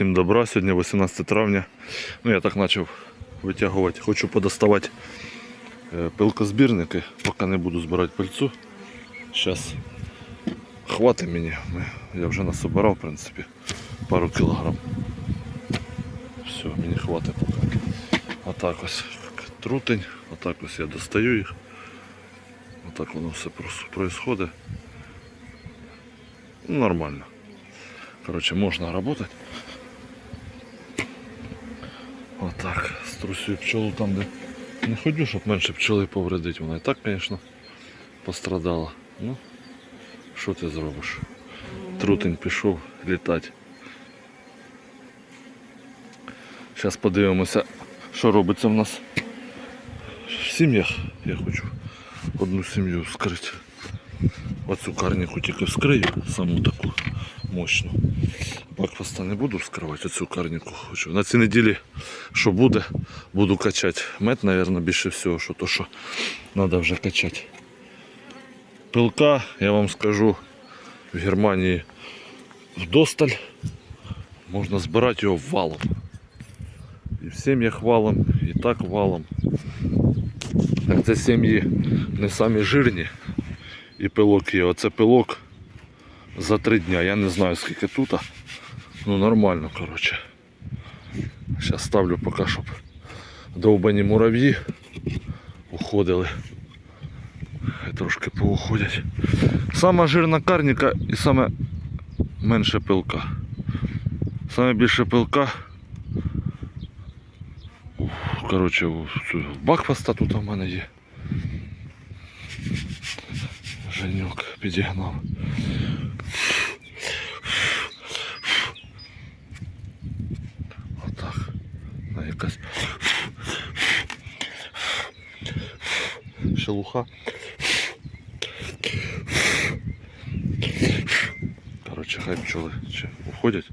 Всім добра, сьогодні 18 травня. Ну я так почав витягувати. Хочу подоставати е, пилкозбірники, поки не буду збирати пильцу. Зараз хватить мені. Я вже насобирав, в принципі, пару кілограм. Все, мені хватить поки. Отак ось трутень, отак ось я достаю їх. Отак воно все. Ну, нормально. Короче, можно работать. Так. Струсю пчелу там, де не ходю, щоб менше пчели повредити. Вона і так, звісно, пострадала. Ну, що ти зробиш? Трутень пішов літати. Зараз подивимося, що робиться в нас в сім'ях. Я хочу одну сім'ю вскрити. Оцю карніку тільки вскрию, саму таку мощну. Бакфаста не буду вскривати, оцю карніку хочу. На цій неділі, що буде, буду качати. Мед, мабуть, більше всього, що то, що треба вже качати. Пилка, я вам скажу, в Германії вдосталь можна збирати його валом. І в сім'ях валом, і так валом. Так це сім'ї не самі жирні і пилок є. Оце пилок за три дня. Я не знаю скільки тут. Ну нормально, коротше. Зараз ставлю поки, щоб довбані мурав'ї уходили. Хай трошки поуходять. Сама жирна карніка і саме менше пилка. Саме більше пилка. Коротше, бакфаста тут у мене є. Женюк підігнав. Отак. На якась шелуха. Коротше, хай пчоли чи уходять.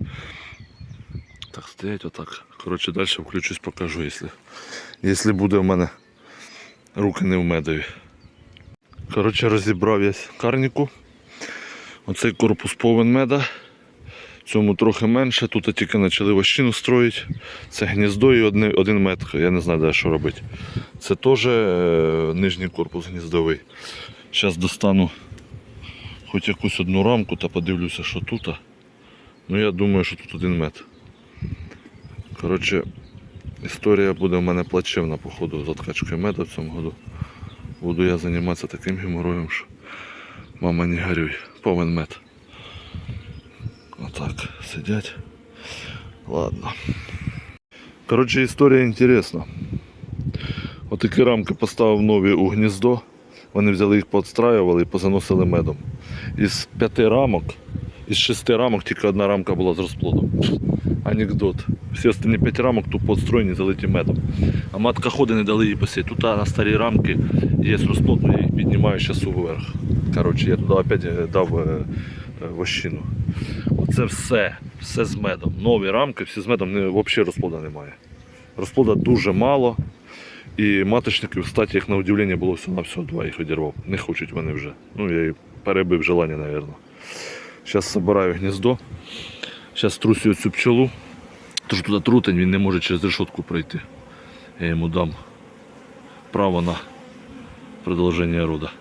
Так, стоять отак. Коротше, далі включусь, покажу, якщо, якщо буде в мене руки не в медові. Коротше, розібрав я карніку. Оцей корпус повен меда. Цьому трохи менше. Тут тільки почали вощину строїти. Це гніздо і одне- один мед. Я не знаю, де що робити. Це теж е, нижній корпус гніздовий. Зараз достану хоч якусь одну рамку та подивлюся, що тут. Ну я думаю, що тут один мед. Коротше, історія буде в мене плачевна, походу, з откачкою меда в цьому году. Буду я займатися таким геморроєм, що мама не горюй, повен мед. Отак сидять. Ладно. Коротше, історія інтересна. Отакі рамки поставив нові у гніздо. Вони взяли їх поотстраювали і позаносили медом. Із п'яти рамок, із шести рамок тільки одна рамка була з розплодом. Анекдот. Всі останні п'ять рамок тупо отстроєні, залиті медом. А матка ходи не дали їй посіяти. Тут на старі рамки є розплод, я їх піднімаю зараз вверх. Коротше, я туди опять е, дав е, вощину. Оце все, все з медом. Нові рамки, всі з медом, не, взагалі розплода немає. Розплода дуже мало. І маточників, кстати, як на удивлення було на всього два їх одірвав. Не хочуть вони вже. Ну, я і перебив желання, мабуть. Зараз збираю гніздо. Зараз струсю цю пчелу. Тож туди трутень, він не може через решетку пройти. Я йому дам право на продовження рода.